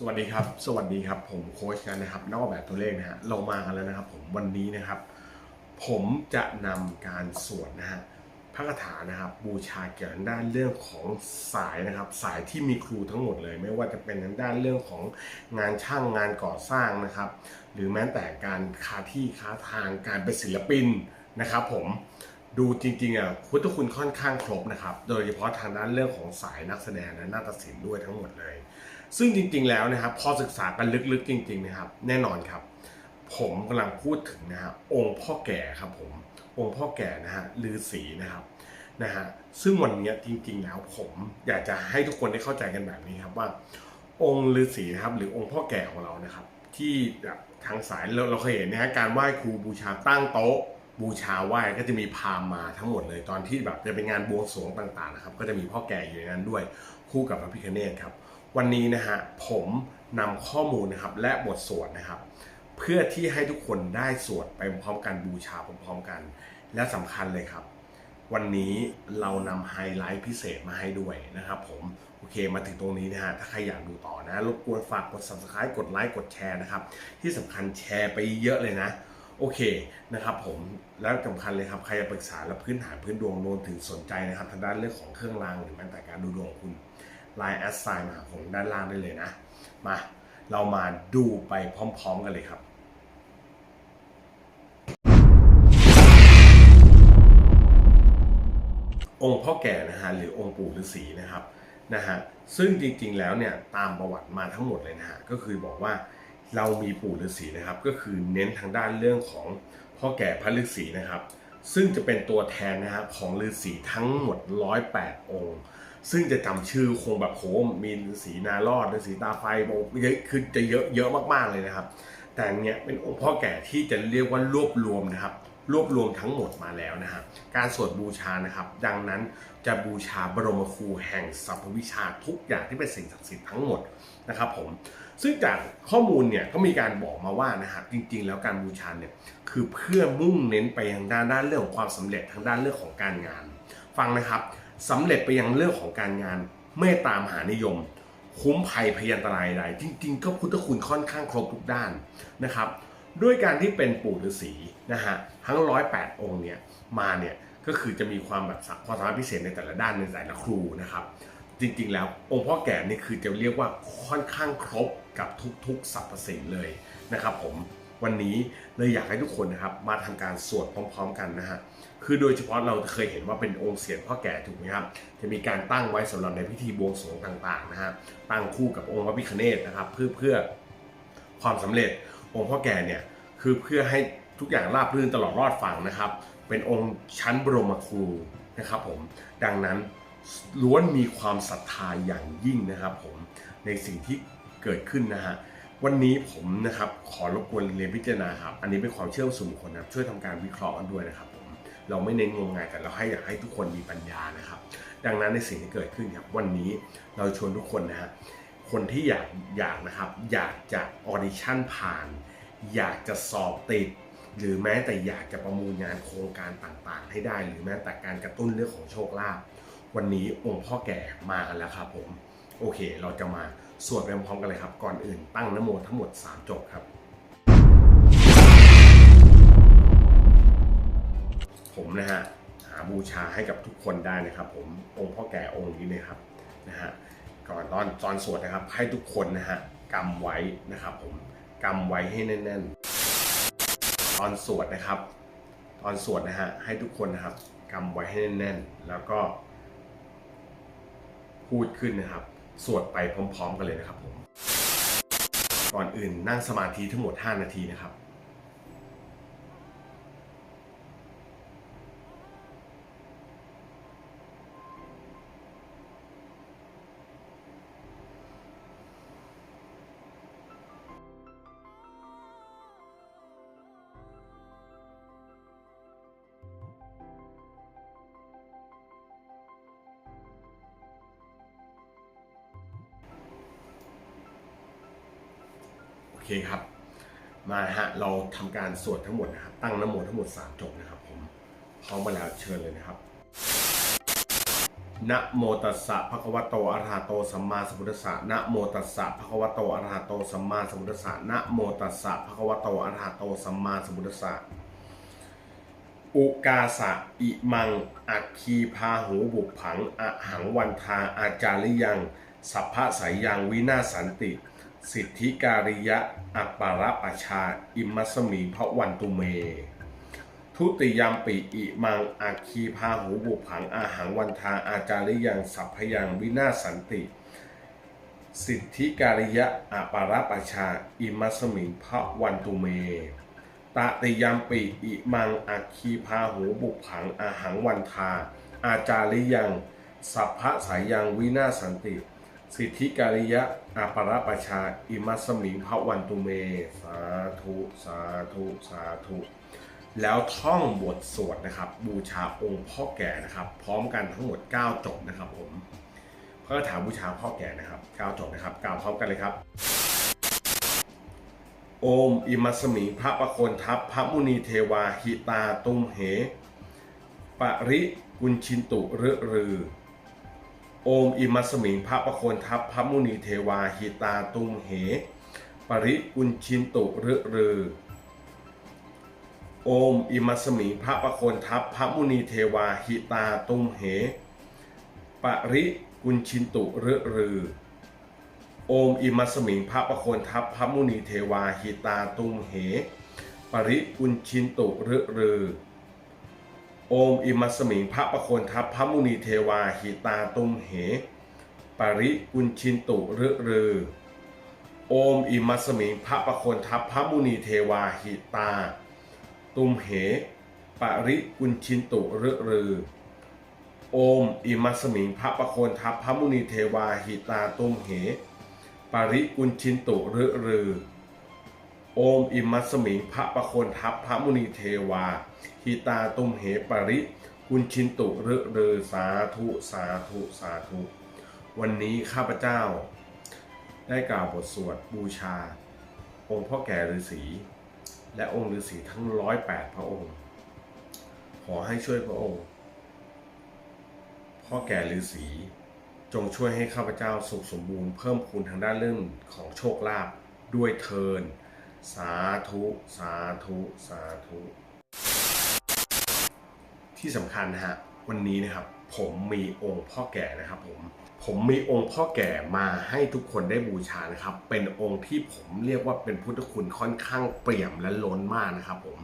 สวัสดีครับ สวัสดีครับ ผมโค้ชกันนะครับนักอกแบบตัวเลขนะฮะ เรามากันแล้วนะครับ ผมวันนี้นะครับ ผมจะนำการสวดนะฮะพระคาถานะครับ บูชาเกี่ยวกับด้านเรื่องของสายนะครับ สายที่มีครูทั้งหมดเลย ไม่ว่าจะเป็นทางด้านเรื่องของงานช่างงานก่อสร้างนะครับ หรือแม้แต่การค้าที่ค้าทางการเป็นศิลปินนะครับ ผมดูจริงๆอะพุทธคุณค่อนข้างครบนะครับ โดยเฉพาะทางด้านเรื่องของสายนักแสดงและนาฏศิลป์ด้วยทั้งหมดเลย ซึ่งจริงๆแล้วนะครับพอศึกษากันลึกๆจริง ๆนะครับ แน่นอนครับ ผมกำลังพูดถึงนะฮะองค์พ่อแก่ครับผมองค์พ่อแก่นะฮะฤาษีนะครับนะฮะซึ่งวันนี้จริงๆแล้วผมอยากจะให้ทุกคนได้เข้าใจกันแบบนี้ครับว่า องค์ฤาษีนะครับหรือองค์พ่อแก่ของเรานะครับ ที่ทางสายเราเราเคยเห็นนะฮะการไหว้ครูบูชาตั้งโต๊ะ บูชาไหว้ก็จะมีพามมาทั้งหมดเลยตอนที่แบบจะเป็นงานบวงสรวงต่างๆนะครับ ก็จะมีพ่อแก่อยู่ในนั้นด้วยคู่กับพระพิฆเนศครับ วันนี้นะฮะผมนำข้อมูลนะครับและบทสวดนะครับ เพื่อที่ให้ทุกคนได้สวดไปพร้อมกันบูชาพร้อมๆกัน และสำคัญเลยครับ วันนี้เรานำไฮไลท์พิเศษมาให้ด้วยนะครับผมโอเคมาถึงตรงนี้นะฮะถ้าใครอยากดูต่อนะรบกวนฝากกด subscribe กดไลค์กดแชร์นะครับ ที่สำคัญแชร์ไปเยอะเลยนะโอเคนะครับผมแล้วสำคัญเลยครับใครจะปรึกษาและพื้นฐานพื้นดวงรวมถึงสนใจนะครับทางด้านเรื่องของเครื่องรางหรือแม้แต่การดูดวงของคุณ ไลน์แอดไซน์มาหาผมด้านล่างได้เลยนะ มาเรามาดูไปพร้อมๆกันเลยครับองค์พ่อแก่นะฮะหรือองค์ปู่ฤาษีนะครับนะฮะซึ่งจริงๆแล้วเนี่ยตามประวัติมาทั้งหมดเลยนะฮะก็คือบอกว่าเรามีปู่ฤาษีนะครับ ก็คือเน้นทางด้านเรื่องของพ่อแก่พระฤาษีนะครับ ซึ่งจะเป็นตัวแทนนะครับของฤาษีทั้งหมด 108 องค์ ซึ่งจะจำชื่อคงแบบโหมีฤาษีนารอดฤาษีตาไฟบอกเยอะคือจะเยอะเยอะมากๆเลยนะครับ แต่เนี่ยเป็นองค์พ่อแก่ที่จะเรียกว่ารวบรวมนะครับ รวบรวมทั้งหมดมาแล้วนะครับ การสวดบูชานะครับ ดังนั้นจะบูชาบรมครูแห่งสรรพวิชาทุกอย่างที่เป็นสิ่งศักดิ์สิทธิ์ทั้งหมดนะครับผมซึ่งจากข้อมูลเนี่ยก็มีการบอกมาว่านะครับจริง ๆ แล้วการบูชาเนี่ยคือเพื่อมุ่งเน้นไปยังด้านด้านเรื่องของความสำเร็จทางด้านเรื่องของการงาน ฟังนะครับ สำเร็จไปยังเรื่องของการงานเมตตามหานิยม คุ้มภัยพยันตรายใดจริง ๆ ก็พุทธคุณค่อนข้างครบทุกด้านนะครับ ด้วยการที่เป็นปู่ฤาษีนะฮะทั้งร้อยแปดองค์เนี่ยมาเนี่ยก็คือจะมีความแบบความสามารถพิเศษในแต่ละด้านในแต่ละครูนะครับ จริง ๆ แล้วองค์พ่อแก่นี่คือจะเรียกว่าค่อนข้างครบกับทุกๆสรรพสิ่งเลยนะครับ ผมวันนี้เลยอยากให้ทุกคนนะครับมาทำการสวดพร้อม ๆ กันนะฮะ คือโดยเฉพาะเราเคยเห็นว่าเป็นองค์เสียงพ่อแก่ถูกไหมครับ จะมีการตั้งไว้สำหรับในพิธีบวงสรวงต่างๆนะฮะตั้งคู่กับองค์พระพิฆเนศนะครับ เพื่อเพื่อความสำเร็จองค์พ่อแก่เนี่ยคือเพื่อให้ทุกอย่างราบรื่นตลอดรอดฝั่งนะครับ เป็นองค์ชั้นบรมครูนะครับผมดังนั้นล้วนมีความศรัทธาอย่างยิ่งนะครับผมในสิ่งที่เกิดขึ้นนะฮะวันนี้ผมนะครับขอรบกวนเรียนพิจารณาครับ อันนี้เป็นความเชื่อส่วนบุคคลนะครับช่วยทำการวิเคราะห์กันด้วยนะครับผ เราไม่เน้นงมงายแต่เราให้อยากให้ทุกคนมีปัญญานะครับ ดังนั้นในสิ่งที่เกิดขึ้นครับวันนี้เราชวนทุกคนนะฮะคนที่อยากอยากนะครับอยากจะออดิชั่นผ่าน อยากจะสอบติด หรือแม้แต่อยากจะประมูลงานโครงการต่างๆ ให้ได้ หรือแม้แต่การกระตุ้นเรื่องของโชคลาภวันนี้องค์พ่อแก่มากันแล้วครับผม โอเค เราจะมาสวดไปพร้อมๆกันเลยครับ ก่อนอื่นตั้งนโมทั้งหมด 3 จบครับ ผมนะฮะหาบูชาให้กับทุกคนได้นะครับ ผมองค์พ่อแก่องค์นี้นะครับนะฮะก่อนตอนตอนสวดนะครับ ให้ทุกคนนะฮะกำไว้นะครับ ผมกำไว้ให้แน่นๆ ตอนสวดนะครับ ตอนสวดนะฮะให้ทุกคนนะครับกำไว้ให้แน่นๆ แล้วก็ พูดขึ้นนะครับ สวดไปพร้อม ๆ กันเลยนะครับ ผมก่อนอื่นนั่งสมาธิทั้งหมด 5 นาทีนะครับ เคครับ มาฮะเราทำการสวดทั้งหมดนะครับ ตั้งนโมทั้งหมด 3 จบนะครับ ผมพร้อมมาแล้วเชิญเลยนะครับนะโมตัสสะภะคะวะโตอะระหะโตสัมมาสัมพุทธัสสะนะโมตัสสะภะคะวะโตอะระหะโตสัมมาสัมพุทธัสสะนะโมตัสสะภะคะวะโตอะระหะโตสัมมาสัมพุทธัสสะอุกาสะอิมัง อัคคีพาหูบุกผังอะหังวันทาอาจาริยัง สัพพะสายยังวินาศสันติ สิทธิการิยะอัปปาระปชา อิมัสมีพระวันตุเม ทุติยามปิอิมังอาคีพาหูบุผังอาหังวันทาอาจาริยังสัพพยังวินาศสันติ สิทธิการิยะอัปปาระปชา อิมัสมิงพระวันตุเม ตติยามปิอิมังอาคีพาหูบุผังอาหังวันทาอาจาริยังสัพพะสายยังวินาศสันติ สิทธิการิยะอาปราปชา อิมัสมิงพระวันตุเม สาธุ สาธุ สาธุ แล้วท่องบทสวดนะครับ บูชาองค์พ่อแก่นะครับ พร้อมกันทั้งหมด 9 จบนะครับผมเพื่อถาบูชาพ่อแก่นะครับ 9 จบนะครับกล่าวพร้อมกันเลยครับ โอม อิมัสมิงพระประโคนทัพพระมุนีเทวาหิตาตุมเห ปริกุญชินตุฤรือ โอมอิมัสมิงพระประโคนทัพพระมุนีเทวาหิตาตุมเห ปริกุญชินตุฤรือ โอมอิมัสมิงพระประโคนทัพพระมุนีเทวาหิตาตุมเห ปริกุญชินตุฤรือ โอมอิมัสมิงพระประโคนทัพพระมุนีเทวาหิตาตุมเห ปริกุญชินตุฤรือ โอมอิมัสมิงพระประโคนทัพพระมุนีเทวาหิตาตุมเห ปริกุญชินตุฤรือ โอมอิมัสมิงพระประโคนทัพพระมุนีเทวาหิตา ตุมเห ปริกุญชินตุฤรือ โอมอิมัสมิงพระประโคนทัพพระมุนีเทวาหิตาตุมเห ปริกุญชินตุฤรือ โอมอิมัสมิงพระประคนทัพพระมุนีเทวาหิตาตุมเหปริกุญชินตุฤรือสาธุสาธุสาธุ วันนี้ข้าพเจ้า ได้กล่าวบทสวดบูชา องค์พ่อแก่ฤาษีและองค์ฤาษีทั้งร้อยแปดพระองค์ ขอให้ช่วยพระองค์ พ่อแก่ฤาษีจงช่วยให้ข้าพเจ้าสุขสมบูรณ์เพิ่มพูนทางด้านเรื่องของโชคลาภด้วยเทิน สาธุ สาธุ สาธุ ที่สำคัญนะฮะ วันนี้นะครับ ผมมีองค์พ่อแก่นะครับผม ผมมีองค์พ่อแก่มาให้ทุกคนได้บูชานะครับ เป็นองค์ที่ผมเรียกว่าเป็นพุทธคุณค่อนข้างเปี่ยมและล้นมากนะครับผม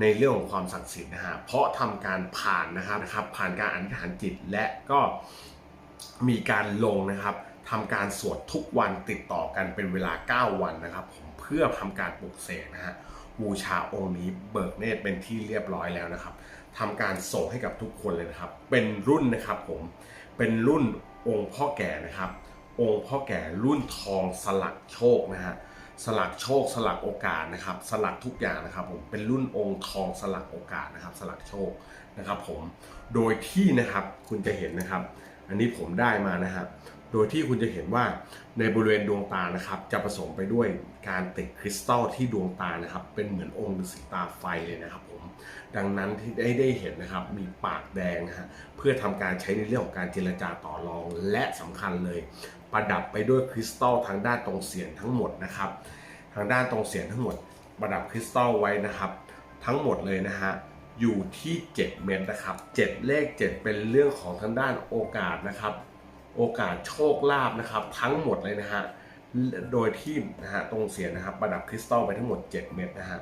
ในเรื่องของความศักดิ์สิทธิ์นะฮะ เพราะทำการผ่านนะครับนะครับ ผ่านการอธิษฐานจิตและก็มีการลงนะครับทำการสวดทุกวันติดต่อกันเป็นเวลา 9 วันนะครับผม พื่อทำการปลุกเสกนะฮะบูชาองค์นี้เบิกเนตรเป็นที่เรียบร้อยแล้วนะครับทำการส่งให้กับทุกคนเลยนะครับ เป็นรุ่นนะครับผมเป็นรุ่นองค์พ่อแก่นะครับ องค์พ่อแก่รุ่นทองสลักโชคนะฮะสลักโชคสลักโอกาสนะครับ สลักทุกอย่างนะครับผมเป็นรุ่นองค์ทองสลักโอกาสนะครับ สลักโชคนะครับผมโดยที่นะครับคุณจะเห็นนะครับ อันนี้ผมได้มานะครับ โดยที่คุณจะเห็นว่าในบริเวณดวงตานะครับ จะผสมไปด้วยการติดคริสตัลที่ดวงตานะครับ เป็นเหมือนองค์ฤาษีตาไฟเลยนะครับผมดังนั้นที่ได้ได้เห็นนะครับมีปากแดงนะฮะเพื่อทำการใช้ในเรื่องของการเจรจาต่อรอง และสำคัญเลย ประดับไปด้วยคริสตัลทางด้านตรงเสียนทั้งหมดนะครับ ทางด้านตรงเสียนทั้งหมด ประดับคริสตัลไว้นะครับ ทั้งหมดเลยนะฮะอยู่ที่ 7 เมตรนะครับ 7 เลข 7 เป็นเรื่องของทางด้านโอกาสนะครับ โอกาสโชคลาภนะครับ ทั้งหมดเลยนะฮะโดยที่นะฮะตรงเสียนะครับประดับคริสตัลไปทั้งหมด 7 เม็ดนะฮะ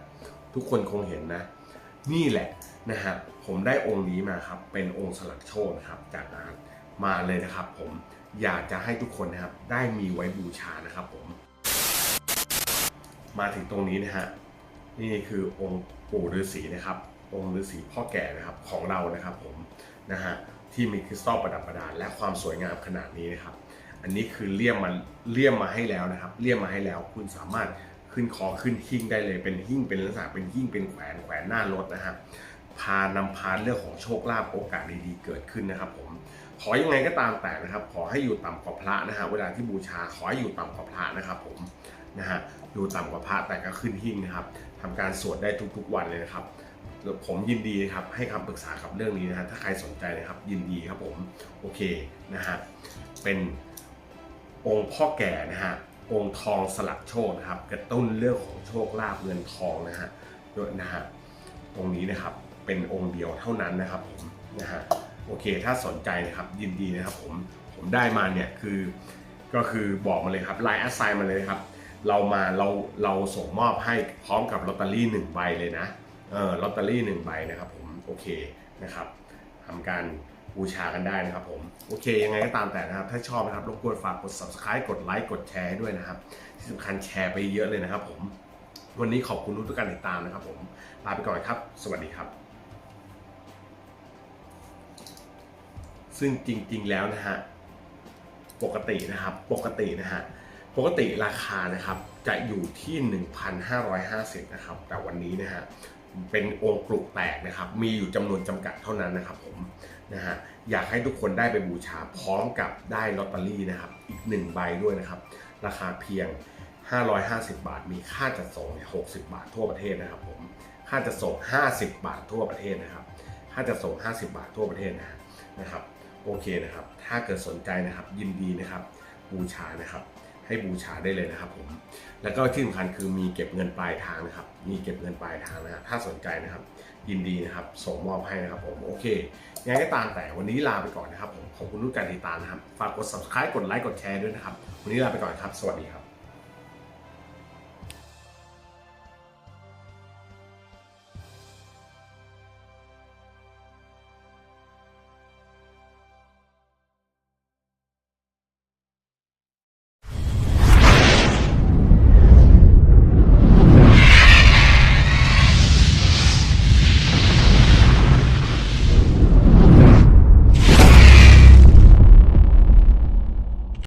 ทุกคนคงเห็นนะ นี่แหละนะฮะผมได้องค์นี้มาครับเป็นองค์สลักโชคนะครับจากงานมาเลยนะครับ ผมอยากจะให้ทุกคนนะครับได้มีไว้บูชานะครับผม มาถึงตรงนี้นะฮะนี่คือองค์ปู่ฤาษีนะครับ องค์ฤาษีพ่อแก่นะครับของเรานะครับผมนะฮะ ที่มีคริสตัลประดับประดาและความสวยงามขนาดนี้นะครับ อันนี้คือเลี่ยมมาเลี่ยมมาให้แล้วนะครับ เลี่ยมมาให้แล้วคุณสามารถขึ้นคอขึ้นหิ้งได้เลยเป็นหิ้งเป็นลักษณะเป็นหิ้งเป็นแขวนแขวนหน้ารถนะฮะพานำพาเรื่องของโชคลาภโอกาสดีๆเกิดขึ้นนะครับ ผมขอยังไงก็ตามแต่นะครับ ขอให้อยู่ต่ำกว่าพระนะฮะเวลาที่บูชาขอให้อยู่ต่ำกว่าพระนะครับ ผมนะฮะอยู่ต่ำกว่าพระแต่ก็ขึ้นหิ้งนะครับทำการสวดได้ทุกๆวันเลยนะครับ ผมยินดีครับให้คำปรึกษากับเรื่องนี้นะฮะถ้าใครสนใจนะครับยินดีครับผมโอเคนะฮะเป็นองค์พ่อแก่นะฮะองค์ทองสลักโชคนะครับกระตุ้นเรื่องของโชคลาภเงินทองนะฮะด้วยนะฮะตรงนี้นะครับเป็นองค์เดียวเท่านั้นนะครับผมนะฮะโอเคถ้าสนใจนะครับยินดีนะครับผมผมได้มาเนี่ยคือก็คือบอกมาเลยครับไลน์แอสไซน์มาเลยครับ เรามาเราเราส่งมอบให้พร้อมกับลอตเตอรี่หนึ่งใบเลยนะ ลอตเตอรี่หนึ่งใบนะครับผมโอเคนะครับทำการบูชากันได้นะครับผมโอเคยังไงก็ตามแต่นะครับ ถ้าชอบนะครับรบกวนฝากกด subscribe กดไลค์กดแชร์ให้ด้วยนะครับ ที่สำคัญแชร์ไปเยอะเลยนะครับผมวันนี้ขอบคุณทุกการติดตามนะครับผมลาไปก่อนครับ สวัสดีครับ ซึ่งจริง ๆ แล้วนะฮะปกตินะครับปกตินะฮะปกติราคานะครับจะอยู่ที่ 1,550นะครับแต่วันนี้นะฮะ เป็นองค์ปลุกแตกนะครับ มีอยู่จำนวนจำกัดเท่านั้นนะครับผมนะฮะอยากให้ทุกคนได้ไปบูชาพร้อมกับได้ลอตเตอรี่นะครับ อีกหนึ่งใบด้วยนะครับ ราคาเพียง 550 บาท มีค่าจัดส่ง 60 บาททั่วประเทศนะครับผมค่าจัดส่ง 50 บาททั่วประเทศนะครับ ค่าจัดส่ง 50 บาททั่วประเทศนะนะครับ โอเคนะครับ ถ้าเกิดสนใจนะครับ ยินดีนะครับ บูชานะครับ ให้บูชาได้เลยนะครับผมแล้วก็ที่สำคัญคือมีเก็บเงินปลายทางนะครับ มีเก็บเงินปลายทางนะฮะถ้าสนใจนะครับ ยินดีนะครับ ส่งมอบให้นะครับผมโอเคยังไงก็ตามแต่วันนี้ลาไปก่อนนะครับผมขอบคุณทุกการติดตามนะครับฝากกด subscribe กดไลค์กดแชร์ด้วยนะครับ วันนี้ลาไปก่อนครับ สวัสดีครับ